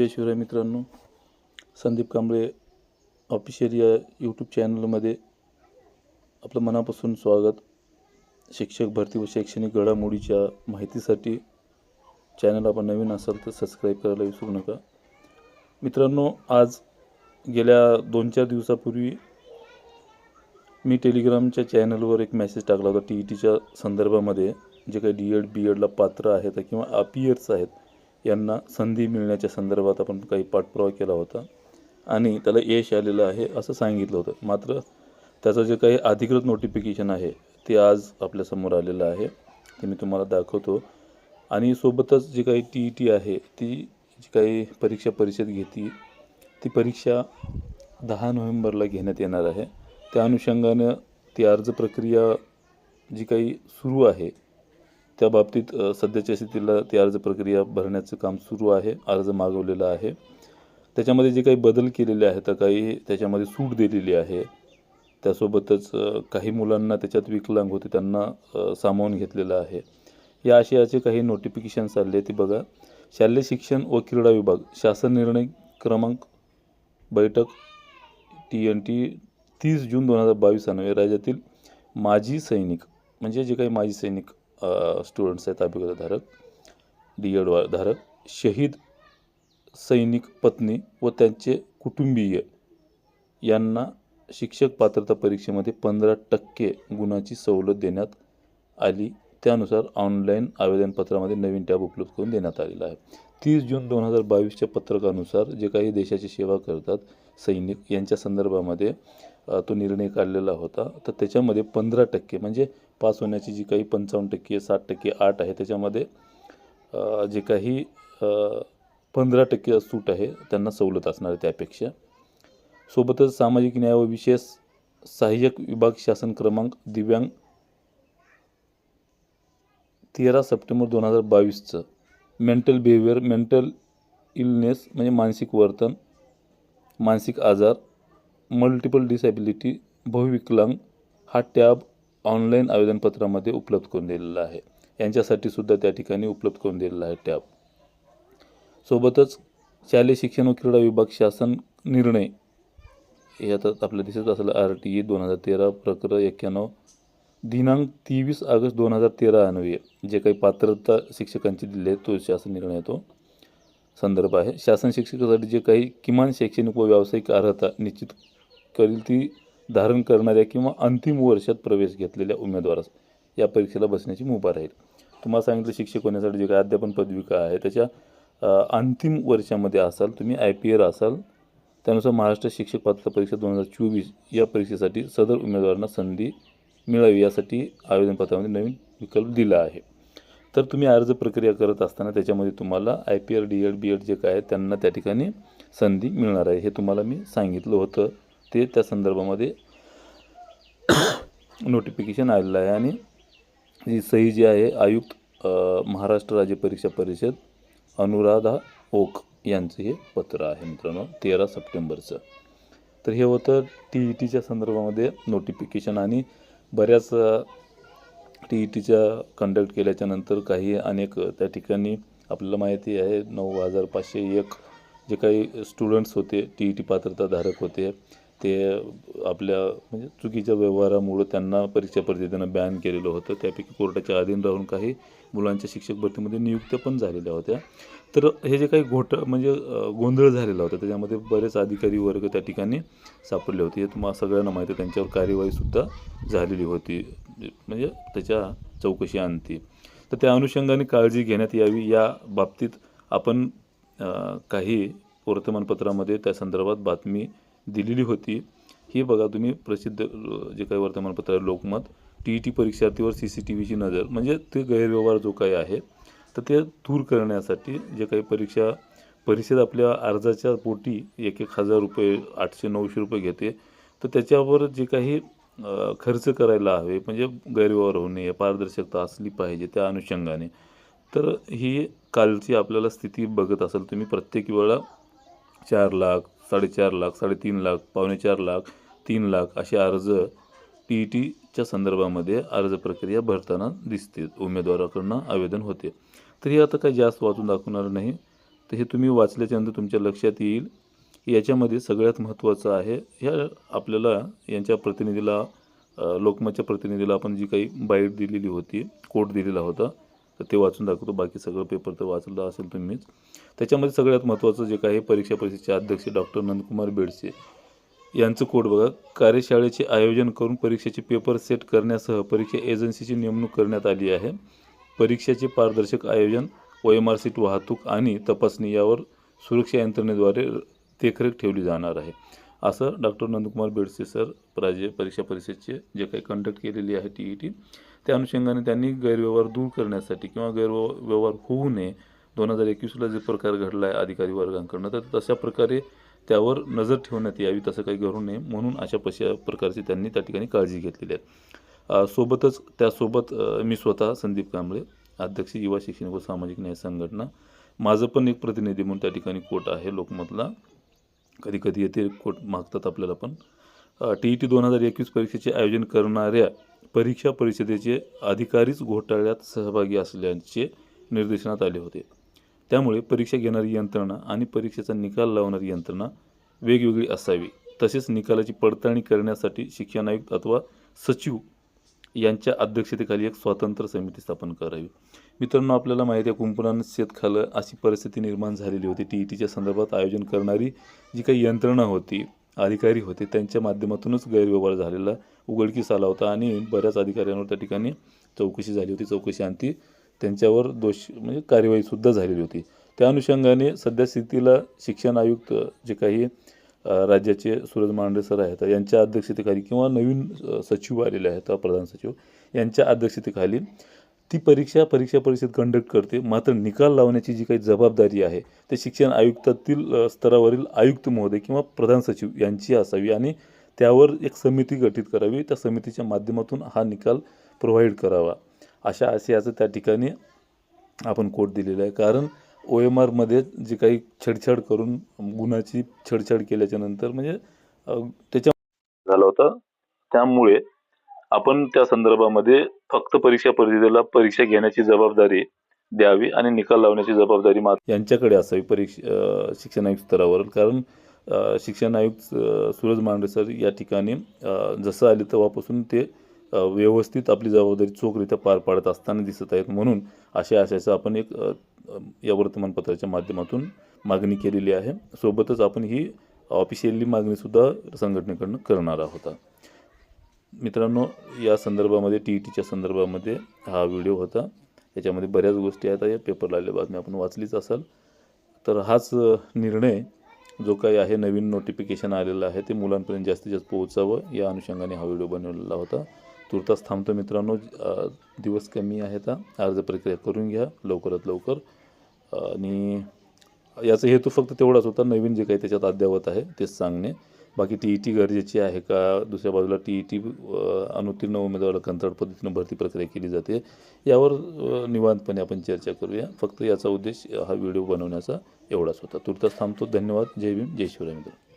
जय शिवराय मित्रांनो संदीप कांबळे ऑफिशियल या यूट्यूब चॅनलमध्ये आपलं मनापासून स्वागत. शिक्षक भरती व शैक्षणिक घडामोडीच्या माहितीसाठी चॅनल आपण नवीन असाल तर सबस्क्राईब करायला विसरू नका. मित्रांनो आज गेल्या दोन चार दिवसापूर्वी मी टेलिग्रामच्या चॅनलवर एक मेसेज टाकला होता. टी ई टीच्या संदर्भामध्ये जे काही डी एड बी एडला पात्र आहेत किंवा अपियर्स आहेत यांना संधी मिळण्याच्या संदर्भात आपण काही पाठपुरावा केला होता. आणि त्याला यश आलेलं आहे असं सांगितलं होतं. मात्र त्याचं जे काही अधिकृत नोटिफिकेशन आहे ते आज आपल्यासमोर आलेलं आहे. ते मी तुम्हाला दाखवतो. आणि सोबतच जी काही टी ई टी आहे ती जी काही परीक्षा परिषद घेते ती परीक्षा दहा नोव्हेंबरला घेण्यात येणार आहे. त्या अनुषंगानं ती अर्ज प्रक्रिया जी काही सुरू आहे त्या बाबतीत सध्याच्या स्थितीला ती अर्ज प्रक्रिया भरण्याचं काम सुरू आहे अर्ज मागवलेला आहे. त्याच्यामध्ये जे काही बदल केलेले आहेत तर काही त्याच्यामध्ये सूट दिलेली आहे. त्यासोबतच काही मुलांना त्याच्यात विकलांग होते त्यांना सामावून घेतलेलं आहे. या आशयाचे काही नोटिफिकेशन्स आले ते बघा. शालेय शिक्षण व क्रीडा विभाग शासन निर्णय क्रमांक बैठक टी एन टी तीस जून दोन हजार बावीस अन्वये. राज्यातील माजी सैनिक म्हणजे जे काही माजी सैनिक स्टुडंट्स आहेत अभिगतधारक डी एड धारक शहीद सैनिक पत्नी व त्यांचे कुटुंबीय यांना शिक्षक पात्रता परीक्षेमध्ये पंधरा टक्के गुणाची सवलत देण्यात आली. त्यानुसार ऑनलाईन आवेदनपत्रामध्ये नवीन टॅब उपलब्ध करून देण्यात आलेला आहे. तीस जून दोन हजार बावीसच्या पत्रकानुसार जे काही देशाची सेवा करतात सैनिक यांच्या संदर्भामध्ये तो निर्णय काढलेला होता. तर त्याच्यामध्ये पंधरा टक्के म्हणजे पास होण्याची जी काही पंचावन्न टक्के साठ टक्के आठ आहे त्याच्यामध्ये जे काही पंधरा टक्के सूट आहे त्यांना सवलत असणार आहे त्यापेक्षा. सोबतच सामाजिक न्याय व विशेष सहाय्यक विभाग शासन क्रमांक दिव्यांग तेरा सप्टेंबर दोन हजार बावीसचं. मेंटल बिहेवियर मेंटल इलनेस म्हणजे मानसिक वर्तन मानसिक आजार मल्टिपल डिसॅबिलिटी बहुविकलांग हा टॅब ऑनलाईन आवेदनपत्रामध्ये उपलब्ध करून दिलेलं आहे. यांच्यासाठी सुद्धा त्या ठिकाणी उपलब्ध करून दिलेला आहे टॅब. सोबतच शालेय शिक्षण व क्रीडा विभाग शासन निर्णय हे आता आपल्याला दिसत असलं आर टी ई दोन हजार तेरा प्रकरण एक्क्याण्णव दिनांक तेवीस ऑगस्ट दोन हजार तेरा अन्वये. जे काही पात्रता शिक्षकांची दिली आहे तो शासन निर्णय तो. संदर्भ आहे. शासन शिक्षकासाठी जे काही किमान शैक्षणिक व व्यावसायिक अर्हता निश्चित करील ती धारण करणाऱ्या किंवा अंतिम वर्षात प्रवेश घेतलेल्या उमेदवारास या परीक्षेला बसण्याची मुभा राहील. तुम्हाला सांगितलं शिक्षक होण्यासाठी जे काय अध्यापन पदविका आहे त्याच्या अंतिम वर्षामध्ये असाल तुम्ही आय पी एल असाल त्यानुसार महाराष्ट्र शिक्षक पात्रता परीक्षा दोन हजार चोवीस या परीक्षेसाठी सदर उमेदवारांना संधी मिळावी यासाठी आवेदनपत्रामध्ये नवीन विकल्प दिला आहे. तर तुम्ही अर्ज प्रक्रिया करत असताना त्याच्यामध्ये तुम्हाला I P L D Ed B Ed जे काय आहे त्यांना त्या ठिकाणी संधी मिळणार आहे. हे तुम्हाला मी सांगितलं होतं. ते त्या संदर्भामध्ये नोटिफिकेशन आलेलं आहे. आणि ही सही जी आहे आयुक्त महाराष्ट्र राज्य परीक्षा परिषद अनुराधा ओक यांचं हे पत्र आहे मित्रांनो तेरा सप्टेंबरचं. तर हे होतं टी ई टीच्या संदर्भामध्ये नोटिफिकेशन आणि बऱ्याच टी ई टीच्या कंडक्ट केल्याच्यानंतर काही अनेक त्या ठिकाणी आपल्याला माहिती आहे नऊ हजार पाचशे एक जे काही स्टुडंट्स होते टी ई टी पात्रताधारक होते ते आपल्या म्हणजे चुकीच्या व्यवहारामुळं त्यांना परीक्षा परिषदेनं बॅन केलेलं होतं. त्यापैकी कोर्टाच्या अधीन राहून काही मुलांच्या शिक्षक भरतीमध्ये नियुक्त्या पण झालेल्या होत्या. तर हे जे काही घोट म्हणजे गोंधळ झालेला होता त्याच्यामध्ये बरेच अधिकारी वर्ग त्या ठिकाणी सापडले होते. हे तुम्हाला सगळ्यांना माहिती आहे त्यांच्यावर कार्यवाहीसुद्धा झालेली होती. म्हणजे त्याच्या चौकशी आणती तर त्या अनुषंगाने काळजी घेण्यात यावी. या बाबतीत आपण काही वर्तमानपत्रामध्ये त्या संदर्भात बातमी दिलेली होती. ही बघा तुम्ही प्रसिद्ध जे काही वर्तमानपत्र आहे लोकमत टी ई टी परीक्षार्थीवर सी सी टी व्हीची नजर. म्हणजे ते गैरव्यवहार जो काही आहे तर ते दूर करण्यासाठी जे काही परीक्षा परिषद आपल्या अर्जाच्या पोटी एक एक हजार रुपये आठशे नऊशे रुपये घेते. तर त्याच्यावर जे काही खर्च करायला हवे म्हणजे गैरव्यवहार होऊ नये पारदर्शकता असली पाहिजे त्या अनुषंगाने. तर ही कालची आपल्याला स्थिती बघत असाल तुम्ही प्रत्येक वेळा चार लाख साडेचार लाख साडेतीन लाख पावणे चार लाख तीन लाख असे अर्ज टी ई टीच्या संदर्भामध्ये अर्ज प्रक्रिया भरताना दिसते उमेदवाराकडनं आवेदन होते. तर हे आता काही जास्त वाचून दाखवणार नाही. तर हे तुम्ही वाचल्याच्यानंतर तुमच्या लक्षात येईल. याच्यामध्ये सगळ्यात महत्त्वाचं आहे ह्या आपल्याला यांच्या प्रतिनिधीला लोकमतच्या प्रतिनिधीला आपण जी काही बाईट दिलेली होती कोट दिलेला होता तर ते वाचून दाखवतो. बाकी सगळं पेपर तर वाचलं असेल तुम्हीच. त्याच्यामध्ये सगळ्यात महत्त्वाचं जे काही परीक्षा परिषदेचे अध्यक्ष डॉक्टर नंदकुमार बेडसे यांचं कोड बघा. कार्यशाळेचे आयोजन करून परीक्षेचे पेपर सेट करण्यासह परीक्षा एजन्सीची नेमणूक करण्यात आली आहे. परीक्षेचे पारदर्शक आयोजन ओ एम आर सीट वाहतूक आणि तपासणी यावर सुरक्षा यंत्रणेद्वारे देखरेख ठेवली जाणार आहे. असं डॉक्टर नंदकुमार बेडसे सर राज्य परीक्षा परिषदेचे जे काही कंडक्ट केलेली आहे टी ई टी त्या अनुषंगाने त्यांनी गैरव्यवहार दूर करण्यासाठी किंवा गैरव्यवहार होऊ नये दोन हजार एकवीसला जे प्रकार घडला आहे अधिकारी वर्गांकडनं तर तशा प्रकारे त्यावर नजर ठेवण्यात यावी तसं काही घडू नये म्हणून अशा पशा प्रकारची त्यांनी त्या ठिकाणी काळजी घेतलेली आहे. सोबतच त्यासोबत मी स्वतः संदीप कांबळे अध्यक्ष युवा शैक्षणिक व सामाजिक न्याय संघटना माझं पण एक प्रतिनिधी म्हणून त्या ठिकाणी कोट आहे लोकमतला. कधी कधी येते कोट मागतात आपल्याला पण. टी ई टी दोन हजार एकवीस परीक्षेचे आयोजन करणाऱ्या परीक्षा परिषदेचे अधिकारीच घोटाळ्यात सहभागी असल्याचे निर्देशनात आले होते. त्यामुळे परीक्षा घेणारी यंत्रणा आणि परीक्षेचा निकाल लावणारी यंत्रणा वेगवेगळी असावी. तसेच निकालाची पडताळणी करण्यासाठी शिक्षण आयुक्त अथवा सचिव यांच्या अध्यक्षतेखाली एक स्वतंत्र समिती स्थापन करावी. मित्रांनो आपल्याला माहिती आहे कुंपणानं शेत खालं अशी परिस्थिती निर्माण झालेली होती. टी ई टीच्या संदर्भात आयोजन करणारी जी काही यंत्रणा होती अधिकारी होते. त्यांच्या माध्यमातूनच गैरव्यवहार झालेला उघडकीस आला होता आणि बऱ्याच अधिकाऱ्यांवर त्या ठिकाणी चौकशी झाली होती. चौकशी आणि ती त्यांच्यावर दोष म्हणजे कार्यवाहीसुद्धा झालेली होती. त्या अनुषंगाने सध्या स्थितीला शिक्षण आयुक्त जे काही राज्याचे सूरज मांढरे सर आहेत यांच्या अध्यक्षतेखाली किंवा नवीन सचिव आलेले आहेत प्रधान सचिव यांच्या अध्यक्षतेखाली ती परीक्षा परीक्षा परिषद कंडक्ट करते. मात्र निकाल लावण्याची जी काही जबाबदारी आहे ते शिक्षण आयुक्तातील स्तरावरील आयुक्त महोदय किंवा प्रधान सचिव यांची असावी आणि त्यावर एक समिती गठीत करावी. त्या समितीच्या माध्यमातून हा निकाल प्रोव्हाइड करावा. अशा आशयाचं त्या ठिकाणी आपण कोट दिलेला आहे. कारण ओ एम आरमध्ये जे काही छेडछाड करून गुन्ह्याची छेडछाड केल्याच्यानंतर म्हणजे त्याच्या झाला होता. त्यामुळे आपण त्या संदर्भामध्ये फक्त परीक्षा परिषदेला परीक्षा घेण्याची जबाबदारी द्यावी आणि निकाल लावण्याची जबाबदारी मात्र यांच्याकडे असावी परीक्षा शिक्षण आयुक्त स्तरावर. कारण शिक्षण आयुक्त सूरज मांडरे सर या ठिकाणी जसं आले तेव्हापासून ते व्यवस्थित आपली जबाबदारी चोखरित्या पार पाडत असताना दिसत आहेत. म्हणून अशा आशयाचं आपण एक या वर्तमानपत्राच्या माध्यमातून मागणी केलेली आहे. सोबतच आपण ही ऑफिशियली मागणीसुद्धा संघटनेकडनं करणार आहोत. मित्रांनो या संदर्भामध्ये टी ई टीच्या संदर्भामध्ये हा व्हिडिओ होता. याच्यामध्ये बऱ्याच गोष्टी आहेत या पेपरला आलेल्या बातम्या आपण वाचलीच असाल. तर हाच निर्णय जो काही आहे नवीन नोटिफिकेशन आलेलं आहे ते मुलांपर्यंत जास्तीत जास्त पोहोचावं या अनुषंगाने हा व्हिडिओ बनवलेला होता. तुर्तास थांबतो मित्रांनो. दिवस कमी आहेत हा. अर्ज प्रक्रिया करून घ्या लवकरात लवकर. आणि याचा हेतू फक्त तेवढाच होता. नवीन जे काही त्याच्यात अद्ययावत आहे तेच सांगणे. बाकी टी ई टी गरजेची आहे का? दुसऱ्या बाजूला टी ई टी अनुत्तीर्ण उमेदवाराला कंत्राट पद्धतीनं भरती प्रक्रिया केली जाते यावर निवांतपणे आपण चर्चा करूया. फक्त याचा उद्देश हा व्हिडिओ बनवण्याचा एवढाच होता. तुर्तास थांबतो. धन्यवाद. जय भीम. जय शिवराय मित्र